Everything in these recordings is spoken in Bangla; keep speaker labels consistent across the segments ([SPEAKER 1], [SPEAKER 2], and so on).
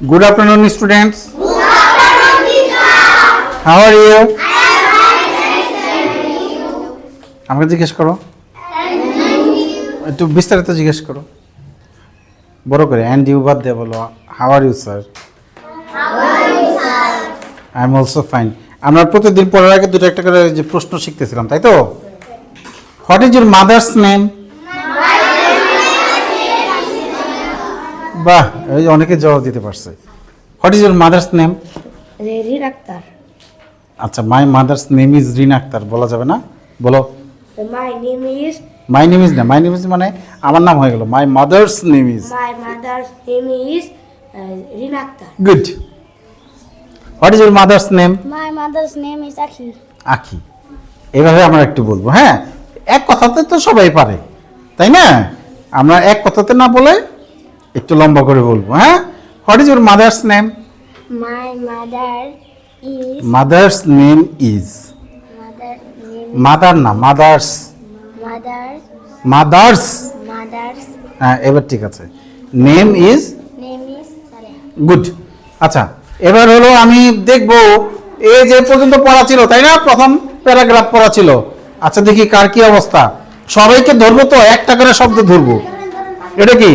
[SPEAKER 1] Good afternoon, students. How are you? আমাকে জিজ্ঞেস করো। একটু বিস্তারিত জিজ্ঞেস করো। বড় করে অ্যান্ড ইউ বাদ দিয়ে বলো how are you sir I am also fine আমরা প্রতিদিন পড়ার আগে দুটো একটা করে যে প্রশ্ন শিখতেছিলাম তাই তো? What is your mother's name বাহ এই অনেকে জবাব দিতে পারছে। What is your mother's name
[SPEAKER 2] রেরি ডাক্তার
[SPEAKER 1] আচ্ছা my mother's name is Rina Akter বলা যাবে না? বলো।
[SPEAKER 2] My name is
[SPEAKER 1] my name is না মাই নেম ইজ মানে আমার নাম হয়ে গেল। My mother's name is
[SPEAKER 2] my mother's name is Rina Akter.
[SPEAKER 1] Good what is your mother's name
[SPEAKER 2] my mother's name is Akhi
[SPEAKER 1] Akhi এভাবে আমরা একটু বলব হ্যাঁ? এক কথাতে তো সবাই পারে তাই না? আমরা এক কথাতে না বলে একটু লম্বা করে বলব হ্যাঁ? What is your mother's name
[SPEAKER 2] my mother is
[SPEAKER 1] mother's name is
[SPEAKER 2] mother
[SPEAKER 1] না মাদার্স
[SPEAKER 2] মাদার
[SPEAKER 1] মাদার্স
[SPEAKER 2] মাদার্স
[SPEAKER 1] হ্যাঁ এবার ঠিক আছে। Name is
[SPEAKER 2] name is
[SPEAKER 1] good আচ্ছা এবার হলো আমি দেখব এই যে পর্যন্ত পড়া ছিল তাই না? প্রথম প্যারাগ্রাফ পড়া ছিল। আচ্ছা দেখি কার কি অবস্থা। সবাইকে ধরবো তো একটা করে শব্দ ধরবো। এটা কি?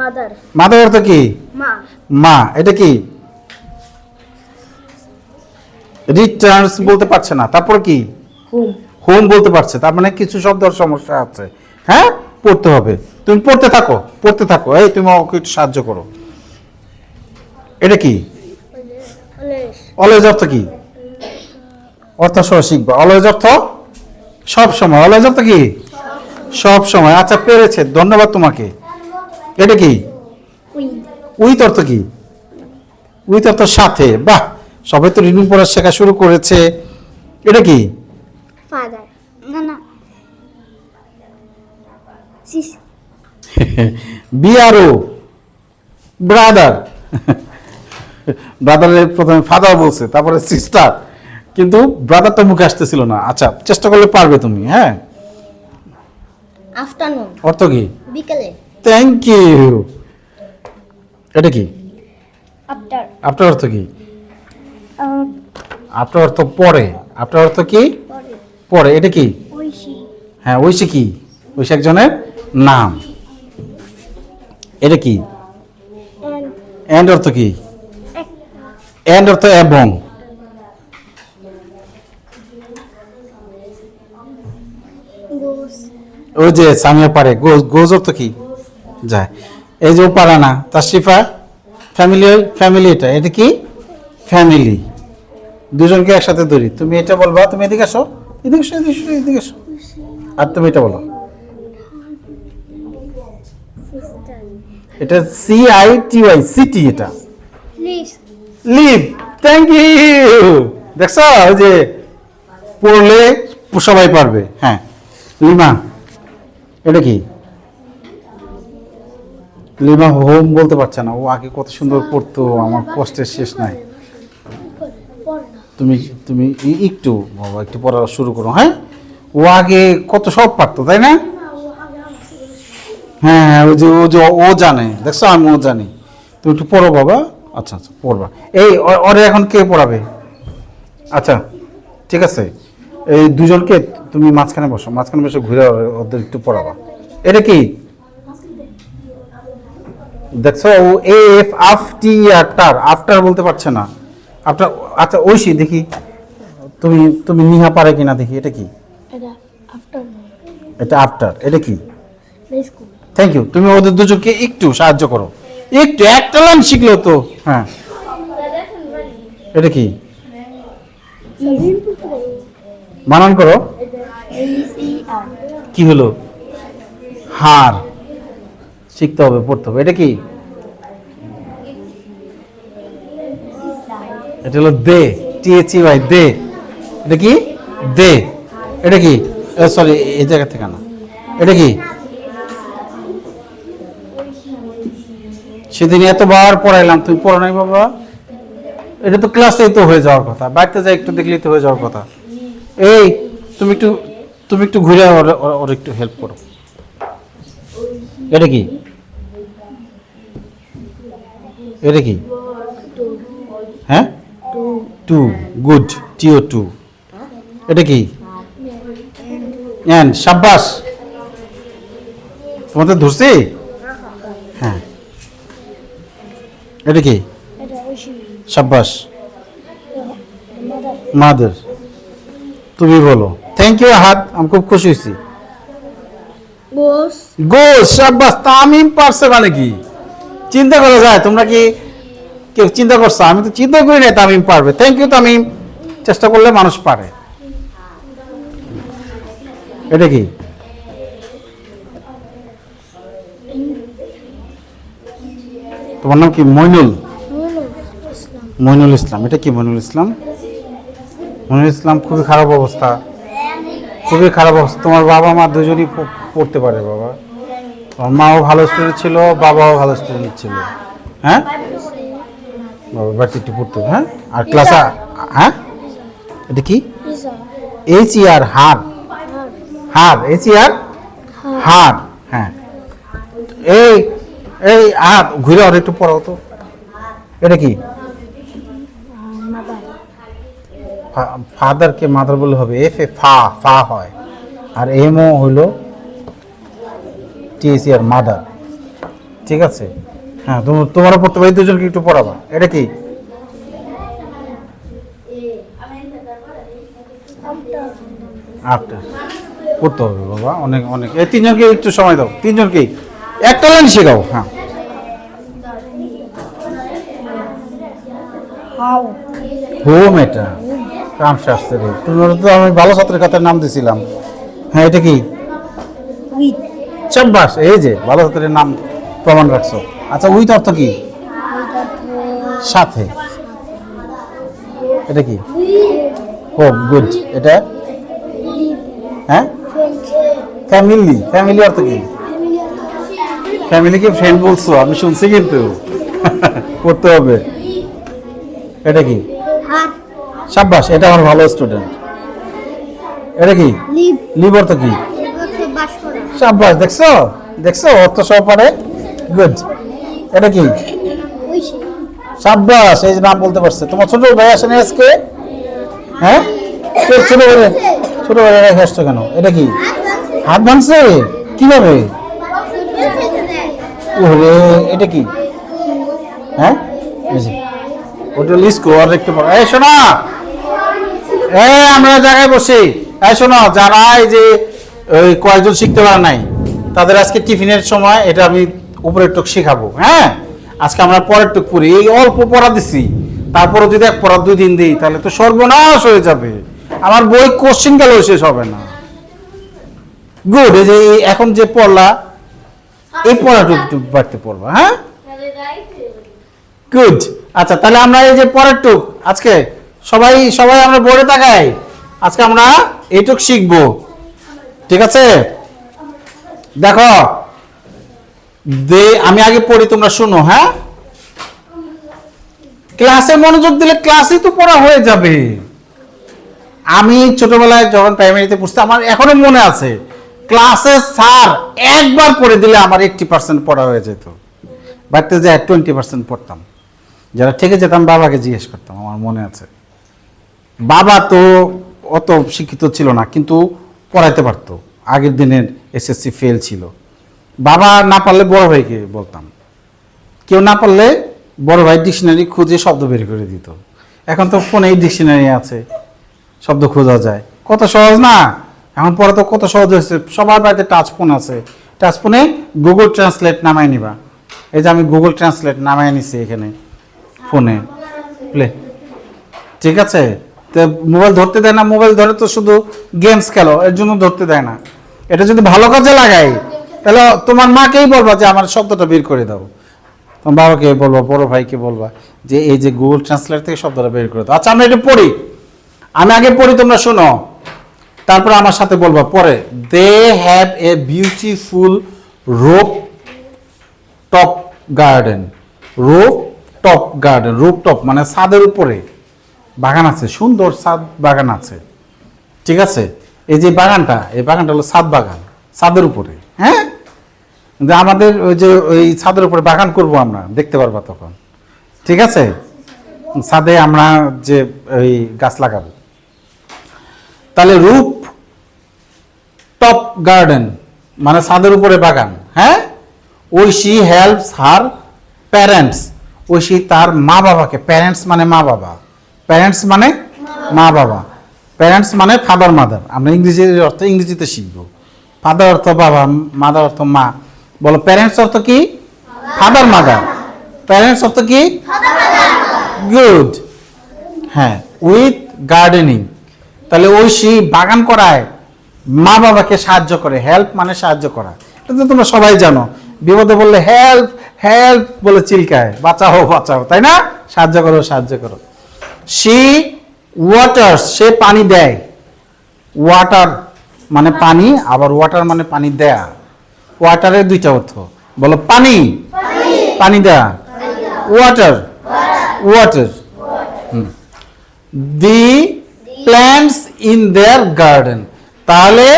[SPEAKER 2] মাদার।
[SPEAKER 1] মাদার অর্থ কি?
[SPEAKER 2] মা।
[SPEAKER 1] মা এটা কি? রিটার্নস বলতে পারছে না তারপর কি?
[SPEAKER 2] হোম
[SPEAKER 1] বলতে পারছে তার মানে কিছু শব্দের সমস্যা আছে। হ্যাঁ? পড়তে হবে। তুমি পড়তে থাকো পড়তে থাকো। এই তুমি ওকে একটু সাহায্য করো। এটা কি?
[SPEAKER 2] অলওয়েজ
[SPEAKER 1] অলওয়েজ অর্থ কি? অর্থ সহ শিখবা। অলওয়েজ অর্থ? সব সময়। অলওয়েজ অর্থ কি? সব সময়। আচ্ছা পেরেছে। ধন্যবাদ তোমাকে। এটা কি?
[SPEAKER 2] উইথ
[SPEAKER 1] অর্থ কি? উইথ অর্থ সাথে। বাহ সবাই তো রিডিং পড়া শেখা শুরু করেছে। এটা কি?
[SPEAKER 2] ফাদার না না
[SPEAKER 1] বিআরও ব্রাদার ব্রাদারের প্রথমে ফাদার বলছে তারপরে সিস্টার কিন্তু ব্রাদারটা মুখে আসতেছিল না। আচ্ছা চেষ্টা করলে পারবে তুমি হ্যাঁ?
[SPEAKER 2] আফটারনুন
[SPEAKER 1] অর্থ কি?
[SPEAKER 2] বিকেলে।
[SPEAKER 1] থ্যাংক ইউ এটা কি?
[SPEAKER 2] আফটার
[SPEAKER 1] আপনার অর্থ কি? আপনার অর্থ পরে। আপনার অর্থ কি?
[SPEAKER 2] পরে।
[SPEAKER 1] এটা কি? হ্যাঁ ঐশী কি? ঐশী একজনের নাম। এটা কি?
[SPEAKER 2] এন্ড
[SPEAKER 1] এন্ড অর্থ কি? এন্ড অর্থ এবং। ওই যে সামিয়া পারে। গোজ গোজ অর্থ কি? যায়। এই যে ও পারে না তাশরিফা ফ্যামিলি ফ্যামিলি এটা। এটা কি? ফ্যামিলি দুজনকে একসাথে ধরি। তুমি এটা বলবা তুমি এদিকে আসো। এদিকে আসো এদিকে আসো এদিকে আসো। আর তুমি এটা বলো। এটা C I T Y city এটা।
[SPEAKER 2] লিভস
[SPEAKER 1] লিভ থ্যাংক ইউ দেখছ? ওই যে পড়লে সবাই পারবে। হ্যাঁ। লিমা এটা কি? লিমা হোম বলতে পারছে না। ও আগে কত সুন্দর পড়তো, আমার কষ্টের শেষ নাই। তুমি তুমি একটু বাবা, একটু পড়া শুরু করো হ্যাঁ? ও আগে কত সব পারতো, তাই না? হ্যাঁ হ্যাঁ ওই যে, ও যে, ও জানে। দেখছ আমি ও জানি। তুমি একটু পড়ো বাবা। আচ্ছা আচ্ছা পড়বা। এই ও- ওরে এখন কে পড়াবে? আচ্ছা ঠিক আছে। এই দুজনকে তুমি মাঝখানে বসো, মাঝখানে বসে ঘুরে ওদের একটু পড়াবা। এটা কি? দেখছ ও এ এফ আফ টি আফটার আফটার বলতে পারছে না। আফটার আচ্ছা ঐশী দেখি। তুমি তুমি নিহা পারে কিনা দেখি এটা কি?
[SPEAKER 2] এটা
[SPEAKER 1] আফটার এটা কি? থ্যাংক ইউ তুমি ওদের দুজনকে একটু সাহায্য করো। একটু একটা লাইন শিখলো তো হ্যাঁ। এটা কি? বানান করো। কি হলো? হার। শিখতে হবে, পড়তে হবে। এটা কি? এটা হলো দে টিএচি ভাই দে। এটা কি? দে। এটা কি? সরি এই জায়গা থেকে না এটা কি? সেদিন এতবার পড়াইলাম, তুমি পড়ো নাই বাবা। এটা তো ক্লাসেই তো হয়ে যাওয়ার কথা। বাড়িতে যাই, একটু দেখলেই তো হয়ে যাওয়ার কথা। এই, তুমি একটু তুমি একটু ঘুরে ওর একটু হেল্প করো। এটা কি? এটা কি? হ্যাঁ?
[SPEAKER 2] To.
[SPEAKER 1] Good. T O to. এটা কি? এন্ড সাব্বাস। তোমাদের ধরছি? হ্যাঁ। এটা কি? সাব্বাস।
[SPEAKER 2] মাদার।
[SPEAKER 1] তুমি বলো। থ্যাংক ইউ হাত আমি খুব খুশি হয়েছি।
[SPEAKER 2] গোস
[SPEAKER 1] গো সাব্বাস। তামিম পারছে মানে কি? চিন্তা করা যায়, তোমরা কি কেউ চিন্তা করছ? আমি তো চিন্তা করি না তামিম পারবে। Thank you Tamim. চেষ্টা করলে মানুষ পারে। এটা কি? তোমার নাম কি? মইনুল? মইনুল ইসলাম। এটা কি মইনুল ইসলাম? মইনুল ইসলাম খুবই খারাপ অবস্থা। খুবই খারাপ অবস্থা। তোমার বাবা মা দুজনই পড়তে পারে বাবা। মাও ভালো স্টুডেন্ট ছিল বাবাও ভালো স্টুডেন্ট ছিল। হ্যাঁ? বাবা বাড়িতে একটু পড়তো হ্যাঁ? আর ক্লাস হ্যাঁ? এটা কি? H E R her. Her H E R her. হ্যাঁ। এই এই হাত ঘুরে আর একটু পড়াও তো। এটা কি? ফাদারকে মাদার বললে হবে এফ এ ফা ফা হয়। আর এম ও হইল টিএসি আর মাদার। ঠিক আছে? হ্যাঁ তোমার তোমারও পড়তে পারি দুজনকে একটু পড়াবা। এটা কি? আফটার পড়তে হবে বাবা অনেক অনেক। এই তিনজনকে একটু সময় দাও। তিনজনকে। একটা লাইন শেখাও হ্যাঁ। হোম এটা রামশাস্ত্রী তোমার তো আমি ভালো ছাত্রের কাতার নাম দিছিলাম। হ্যাঁ এটা কি?
[SPEAKER 2] উইথ।
[SPEAKER 1] চাব্বাস এই যে ভালো ছাত্রের নাম প্রমাণ রাখছো। আচ্ছা উইথ অর্থ কি? সাথে। এটা কি? হোম গুড এটা? হ্যাঁ? ফ্যামিলি ফ্যামিলি অর্থ কি? ফ্যামিলিকে ফ্রেন্ড বলছো আমি শুনছি কিন্তু। করতে হবে। এটা কি? সাব্বাস এটা আমার ভালো স্টুডেন্ট এটা কি?
[SPEAKER 2] লিভ
[SPEAKER 1] অর্থ কি? দেখছ? দেখছ? অর্থ সহ পারে গুড এটা কি? এই নাম বলতে পারছে। তোমার ছোট ভাই আসে না আজকে? হ্যাঁ? ছোট ভাই? ছোট ভাই রেখে আসছো কেন? এটা কি? হাত ভাঙছে? কীভাবে? এটা কি? হ্যাঁ? ওটা লিস্ট কো আর একটু পর। এই শোনা! এই আমরা জায়গায় বসি। এই শোনো, যারা এই যে ওই কয়েকজন শিখতে পারে নাই। তাদের আজকে টিফিনের সময় এটা আমি উপরের টুক শেখাবো হ্যাঁ? আজকে আমরা পরের টুক পড়ি। এই অল্প পড়া দিছি। তারপরে যদি এক পড়া দুই দিন দিই, তাহলে তো সর্বনাশ হয়ে যাবে। আমার বই কোশ্চিন গেলেও শেষ হবে না। গুড এই যে এখন যে পড়লা, এই পড়াটুকু বাড়তে পড়বা হ্যাঁ? গুড আচ্ছা তাহলে আমরা এই যে পরের টুক, আজকে সবাই সবাই আমরা বোর্ডে তাকাই। আজকে আমরা এইটুক শিখব। ঠিক আছে? দেখো, দে আমি আগে পড়ি, তোমরা শুনো হ্যাঁ? ক্লাসে মনোযোগ দিলে ক্লাসেই তো পড়া হয়ে যাবে। আমি ছোটবেলায় যখন প্রাইমারিতে পড়ছি, আমার এখনও মনে আছে, ক্লাসে স্যার একবার পড়ে দিলে আমার এইটটি পার্সেন্ট পড়া হয়ে যেত। বাড়িতে যে টোয়েন্টি পার্সেন্ট পড়তাম। যারা থেকে যেতাম, বাবাকে জিজ্ঞেস করতাম, আমার মনে আছে। বাবা তো অত শিক্ষিত ছিল না, কিন্তু পড়াইতে পারতো। আগের দিনের এসএসসি ফেল ছিল। বাবা না পারলে বড় ভাইকে বলতাম। কেউ না পারলে বড় ভাই ডিকশনারি খুঁজে শব্দ বের করে দিত। এখন তো ফোনেই ডিকশনারি আছে। শব্দ খোঁজা যায়। কত সহজ না? এখন পরে তো কত সহজ হয়েছে। সবার বাড়িতে টাচ ফোন আছে। টাচ ফোনে গুগল ট্রান্সলেট নামাই নিবা। এই যে আমি গুগল ট্রান্সলেট নামাই নিছি এখানে ফোনে প্লে ঠিক আছে? তো মোবাইল ধরতে দেয় না, মোবাইল ধরে তো শুধু গেমস খেলো, এর জন্য ধরতে দেয় না। এটা যদি ভালো কাজে লাগাই, তাহলে তোমার মাকেই বলবা যে আমার শব্দটা বের করে দাও। তোমার বাবাকে বলবা, বড় ভাইকে বলবা যে এই যে গুগল ট্রান্সলেট থেকে শব্দটা বের করে দাও। আচ্ছা আমরা এটা পড়ি। আমি আগে পড়ি, তোমরা শোনো। তারপরে আমার সাথে বলবা পরে। They have a beautiful roof top garden roof top garden roof top মানে ছাদের উপরে। বাগান আছে, সুন্দর ছাদ বাগান আছে। ঠিক আছে? এই যে বাগানটা, এই বাগানটা হলো ছাদ বাগান, ছাদের উপরে হ্যাঁ? যে আমাদের ওই যে ওই ছাদের উপরে বাগান করব আমরা, দেখতে পারবা তখন। ঠিক আছে? ছাদে আমরা যে ওই গাছ লাগাবো। তাহলে রূপ টপ গার্ডেন মানে ছাদের উপরে বাগান হ্যাঁ? Oishi helps her parents Oishi তার মা বাবাকে প্যারেন্টস মানে মা বাবা প্যারেন্টস মানে মা বাবা। প্যারেন্টস মানে ফাদার মাদার আমরা ইংরেজির অর্থ ইংরেজিতে শিখব। ফাদার অর্থ বাবা মাদার অর্থ মা। বলো প্যারেন্টস অর্থ কি? ফাদার মাদার প্যারেন্টস অর্থ কি? গুড হ্যাঁ উইথ গার্ডেনিং তাহলে ওই ঐশী বাগান করায় মা বাবাকে সাহায্য করে হেল্প মানে সাহায্য করা। এটা তোমরা সবাই জানো। বিপদে বললে হেল্প হেল্প বলে চিল্কায়। বাঁচাও বাঁচাও, তাই না? সাহায্য করো সাহায্য করো। সি ওয়াটার্স সে পানি দেয়। ওয়াটার মানে পানি, আবার ওয়াটার মানে পানি দেয়া। ওয়াটারের দুইটা অর্থ। বলো পানি। পানি দেয়া। Water water the plants in their garden তাহলে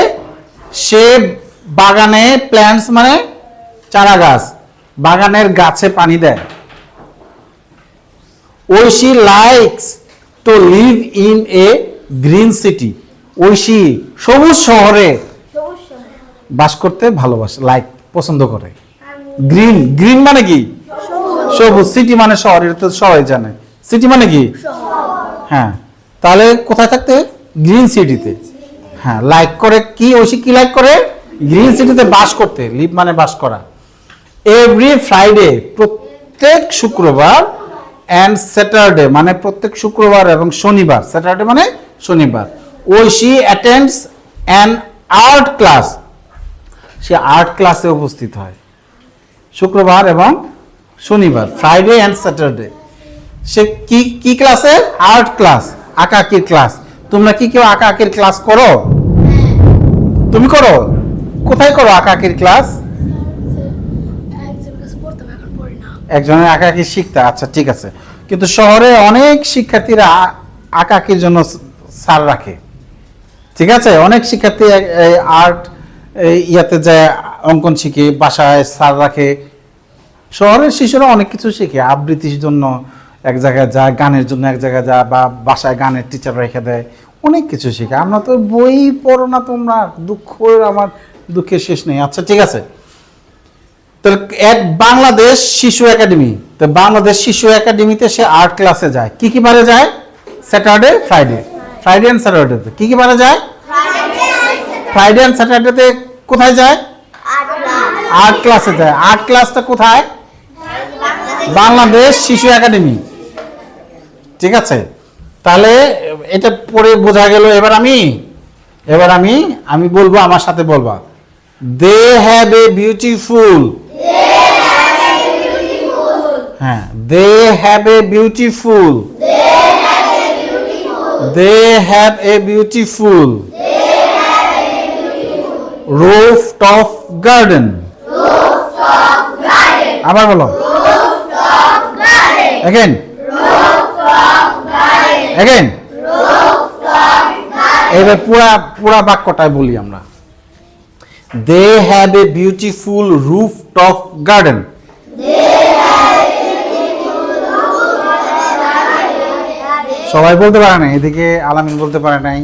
[SPEAKER 1] সে বাগানে প্ল্যান্টস মানে চারা গাছ। বাগানের গাছে পানি দেয়। Oishi likes to live in a green city Oishi সবুজ শহরে বাস করতে ভালোবাসে লাইক পছন্দ করে। গ্রিন গ্রিন মানে কি? সবুজ। সিটি মানে শহর এটা তো সবাই জানে। সিটি মানে কি? হ্যাঁ তাহলে কোথায় থাকতে? গ্রিন সিটিতে হ্যাঁ লাইক করে কি ঐশী কি লাইক করে? গ্রিন সিটিতে বাস করতে লিভ মানে বাস করা। এভরি ফ্রাইডে প্রত্যেক শুক্রবার অ্যান্ড স্যাটারডে মানে প্রত্যেক শুক্রবার এবং শনিবার। স্যাটারডে মানে শনিবার। ওই Oishi attends an art class say art ক্লাসে উপস্থিত হয়। শুক্রবার এবং শনিবার ফ্রাইডে অ্যান্ড স্যাটারডে সে কি কি ক্লাসে আর্ট ক্লাস আঁকাকির ক্লাস তোমরা কি কেউ আঁকাকির ক্লাস করো? তুমি করো? কোথায় করো আঁকাকির ক্লাস
[SPEAKER 2] একজনের কাছে পড়তাম এখন পড়ি না
[SPEAKER 1] একজনের আঁকাকি শিখতে। আচ্ছা ঠিক আছে। কিন্তু শহরে অনেক শিক্ষার্থীরা আঁকাকির জন্য স- স্যার রাখে। ঠিক আছে? অনেক শিক্ষার্থী আর্ট ইয়াতে যায়, অঙ্কন শিখে, বাসায় সার রাখে। শহরের শিশুরা অনেক কিছু শিখে। আবৃত্তির জন্য এক জায়গায় যায়, গানের জন্য এক জায়গায় যায়, বা বাসায় গানের টিচার রেখে দেয়। অনেক কিছু শিখে। আমরা তো বই পড়ো না তোমরা। দুঃখ, আমার দুঃখের শেষ নেই। আচ্ছা ঠিক আছে। তাহলে এক বাংলাদেশ শিশু একাডেমি। তো বাংলাদেশ শিশু একাডেমিতে সে আর্ট ক্লাসে যায়। কি কি বারে যায়? স্যাটারডে ফ্রাইডে ফ্রাইডে অ্যান্ড স্যাটারডেতে কি কি বারে যায়? ফ্রাইডে অ্যান্ড স্যাটারডেতে কোথায় যায়? আর্ট ক্লাসে যায়। আর্ট ক্লাসটা কোথায়? বাংলাদেশ শিশু একাডেমি। ঠিক আছে? তাহলে এটা পড়ে বোঝা গেল। এবার আমি এবার আমি আমি বলব, আমার সাথে বলবা। দে হ্যাভ এ বিউটিফুল হ্যাঁ they have a beautiful they have a beautiful roof top garden আবার বলো। Again. Again. এবার পুরা পুরা বাক্যটাই বলি আমরা। They have a beautiful roof top garden সবাই বলতে পারে না এদিকে আলামিন বলতে পারে নাই,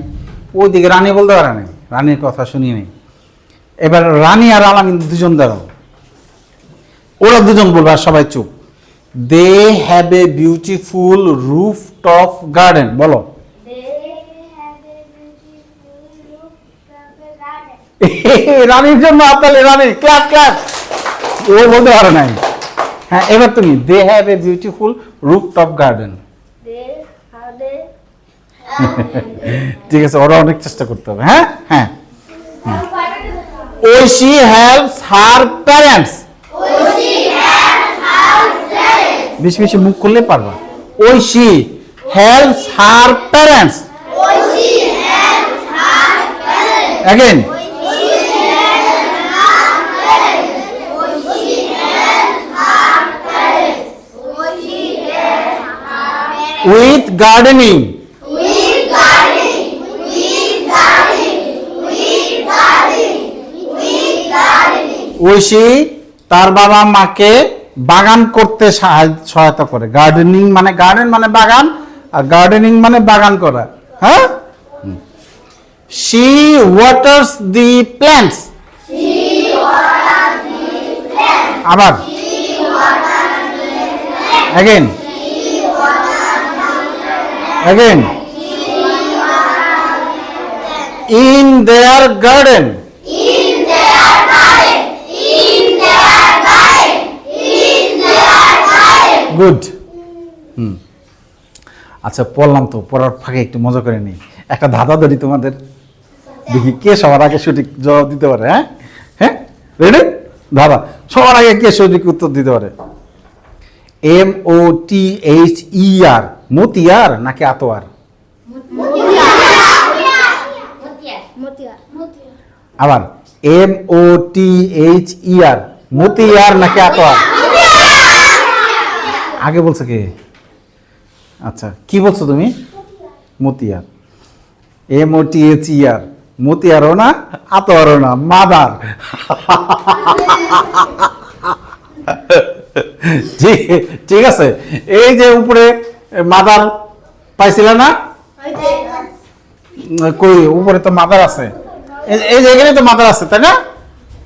[SPEAKER 1] ওইদিকে রানী বলতে পারে নাই, রানীর কথা শুনি নাই। এবার রানী আর আলামিন দুজন দাঁড়াও। ওরা দুজন বলবে আর সবাই চুপ। They have a beautiful roof top garden বলো। রানীর জন্য আপনালে রানী, ক্লাস ক্লাস। ও বলতে পারে নাই। হ্যাঁ এবার তুমি they have a beautiful roof top garden ঠিক আছে ওরা অনেক চেষ্টা করতে হবে হ্যাঁ? হ্যাঁ। Oishi helps her parents. বেশি বেশি মুখ করলে পারবা। Oishi helps her parents. Again with gardening. Oishi তার বাবা মাকে বাগান করতে সহায়তা করে। গার্ডেনিং মানে গার্ডেন মানে বাগান আর গার্ডেনিং মানে বাগান করা। হ্যাঁ? She waters the plants. আবার। Again again in their garden good hmm আচ্ছা পড়লাম তো, পড়ার ফাঁকে একটু মজা করে নিই। একটা ধাঁধা ধরি তোমাদের। দেখি কে সবার আগে সঠিক জবাব দিতে পারে হ্যাঁ? হ্যাঁ? রেডি ধাঁধা। সবার আগে কে সঠিক উত্তর দিতে পারে? M O T H E R Motiar নাকি আতোয়ার? আবার M O T H E R, Motiar নাকি আতোয়ার? আগে বলছো কে? আচ্ছা কি বলছো তুমি? Motiar. M O T H E R, মতিয়ারও না আতোয়ারও না, মাদার? ঠিক আছে। এই যে উপরে মাদার পাইছিল না? কই উপরে তো মাদার আছে। এই- যে এখানে তো মাদার আছে তাই না?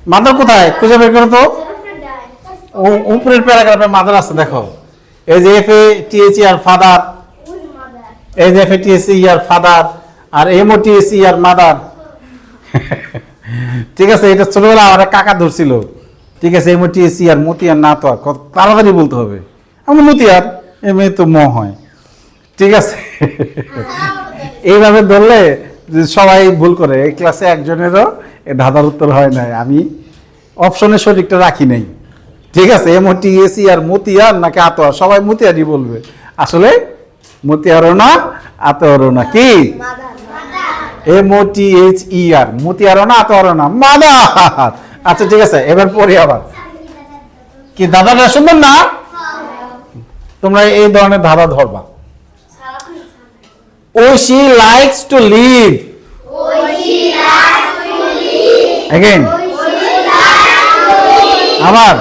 [SPEAKER 1] মাদার কোথায়? খুঁজে বের করো তো। উপরের প্যারাগ্রাফে মাদার আছে দেখো। এই যে F A T H E R father এই যে F A TAC R father আর এম ও টিএসি আর মাদার ঠিক আছে এটা ছোটবেলা আমার কাকা ধরছিল। ঠিক আছে M O T H E R Motiar না তো আর তাড়াতাড়ি বলতে হবে। আমার মতিয়ার এম এ তো ম হয়। ঠিক আছে? এইভাবে ধরলে সবাই ভুল করে, এই ক্লাসে একজনেরও ধাঁধার উত্তর হয় নাই। আমি অপশনের সঠিকটা রাখি নাই। ঠিক আছে? এমওটি এসি আর মতিয়ার নাকি আতোয়ার? সবাই মতিয়ারই বলবে। আসলে মতিয়ারও না, আতোয়ারও না। কি? M T H, E R. মতিয়ারও না, আতোয়ারও না। মাদার! আচ্ছা ঠিক আছে। এবার পড়ি আবার। কি, দাদাটা সুন্দর না? তোমরা এই ধরনের ধাঁধা ধরবা। Oishi likes to live. Again আবার।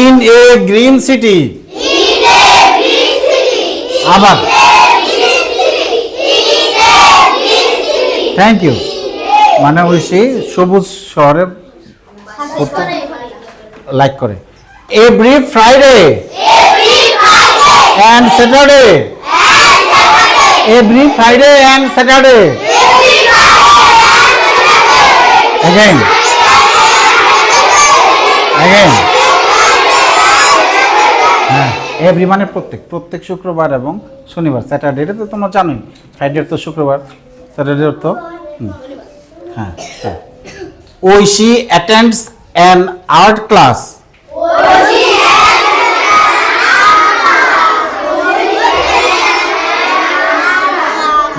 [SPEAKER 1] ইন এ গ্রিন সিটি আবার। থ্যাংক ইউ মানে ওই সেই সবুজ শহরে। লাইক করে। Every Friday and Saturday every Friday and Saturday again. Again. হ্যাঁ এভরি মানে প্রত্যেক প্রত্যেক শুক্রবার এবং শনিবার। স্যাটারডে তো তোমরা জানোই। ফ্রাইডে তো শুক্রবার। স্যাটারডে তো হ্যাঁ হ্যাঁ। Oishi attends an art class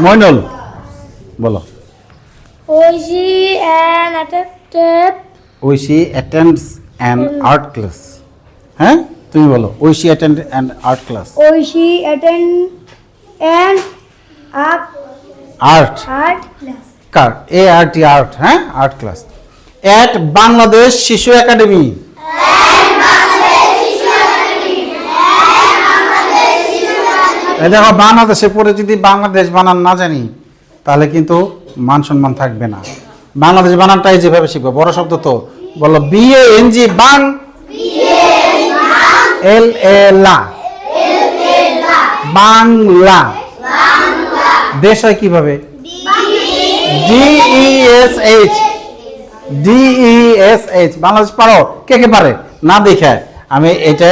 [SPEAKER 1] Moinul বলো।
[SPEAKER 2] Oishi and attended
[SPEAKER 1] Oishi attends an art class হ্যাঁ তুমি বলো Oishi attend an art class
[SPEAKER 2] Oishi attend and up
[SPEAKER 1] art
[SPEAKER 2] art class
[SPEAKER 1] car? A R T art হ্যাঁ? Art class at Bangladesh Shishu Academy দেখো, বাংলাদেশে পরে যদি বাংলাদেশ বানান না জানি, তাহলে কিন্তু মান সম্মান থাকবে না। বাংলাদেশ বানানটাই যেভাবে শিখব, বড় শব্দ তো। বলো বি এ এন জি বাং। এল এ লা বাংলা। দেশ হয় কীভাবে? D E S H D E S H Bangladesh পারো? কে কে পারে? না দেখে আমি এটা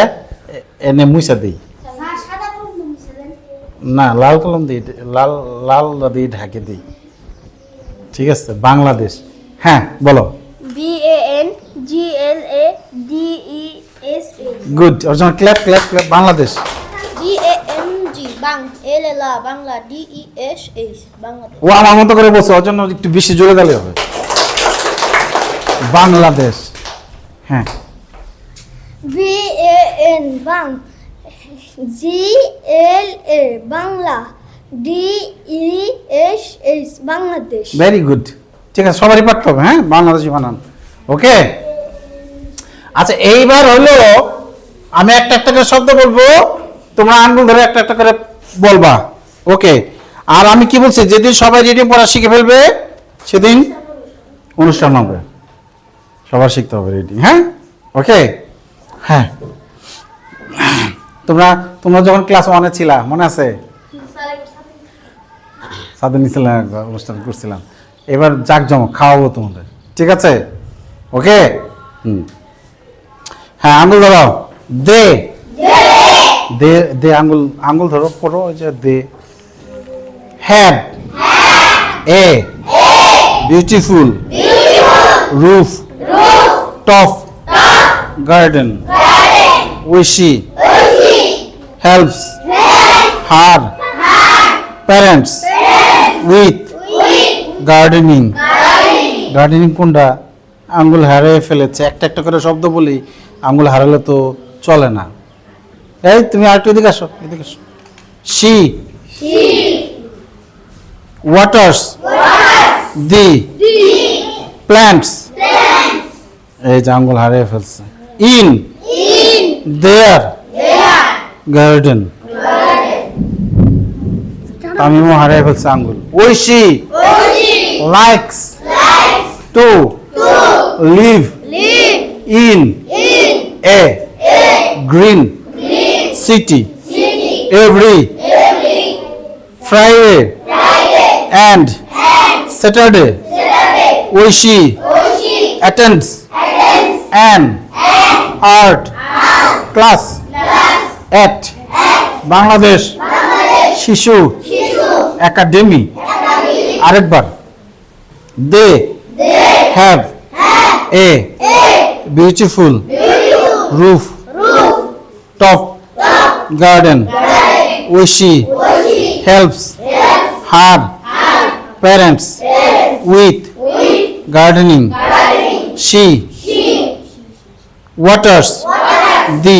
[SPEAKER 1] এনে মুইসা দিই। না লাল কলম দিয়ে লাল লাল দিয়ে ঢাকে দিই। ঠিক আছে বাংলাদেশ। হ্যাঁ বলো।
[SPEAKER 2] B A N G L A D E S A
[SPEAKER 1] good ওর জন্য clap clap clap Bangladesh.
[SPEAKER 2] D A M G বাং L L A Bangla D E S H Bangladesh.
[SPEAKER 1] ও আমার মতো করে বলছে ওর জন্য একটু বেশি জোরে দিলে হবে। বাংলাদেশ। হ্যাঁ।
[SPEAKER 2] বি এ এন বাং G L A Bangla D E S H Bangladesh.
[SPEAKER 1] Very good ঠিক আছে সবারই হবে হ্যাঁ? বাংলাদেশি বানান। ওকে আচ্ছা এইবার হলো আমি একটা একটা করে শব্দ বলব তোমরা আঙ্গুল ধরে একটা একটা করে বলবা। ওকে আর আমি কি বলছি যেদিন সবাই রিডিং পড়া শিখে ফেলবে সেদিন অনুষ্ঠান হবে। সবার শিখতে হবে রিডিং হ্যাঁ? ওকে হ্যাঁ। তোমরা তোমরা যখন ক্লাস ওয়ানে ছিলা, মনে আছে? সাদের নিচে অনুষ্ঠান করছিলাম। এবার জাক জমক খাওয়াবো তোমাদের। ঠিক আছে? ওকে হুম। হ্যাঁ আঙুল ধরো দে। দে দে, আঙ্গুল আঙ্গুল ধরো ওই যে they. Had a beautiful rooftop garden Oishi helps her parents with gardening gardening কোনটা? আঙ্গুল হারিয়ে ফেলেছে। একটা একটা করে শব্দ বলি আঙ্গুল হারালে তো চলে না। এই তুমি আর একটু এদিকে আসো এদিকে আসো। সি ওয়াটার্স দি প্ল্যান্টস এই যে আঙ্গুল হারিয়ে ফেলছে। In their garden. তামিমও হারিয়ে ফেলছে আঙ্গুল। Oishi. Likes. To. Live. In. A. Green. City. Every. Friday. And Saturday. Oishi. attends an art class at Bangladesh Shishu Academy. আরেকবার। They have a beautiful rooftop garden. Oishi helps. Her parents with gardening. she waters the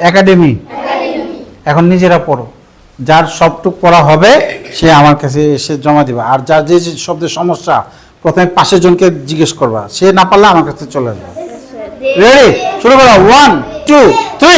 [SPEAKER 1] Academy এখন নিজেরা পড়ো। যার সবটুক পড়া হবে, সে আমার কাছে এসে জমা দিবে। আর যার যে শব্দের সমস্যা, প্রথমে পাশের জনকে জিজ্ঞেস করবা। সে না পারলে আমার কাছে চলে আসবে। রেডি শুরু করো। One two three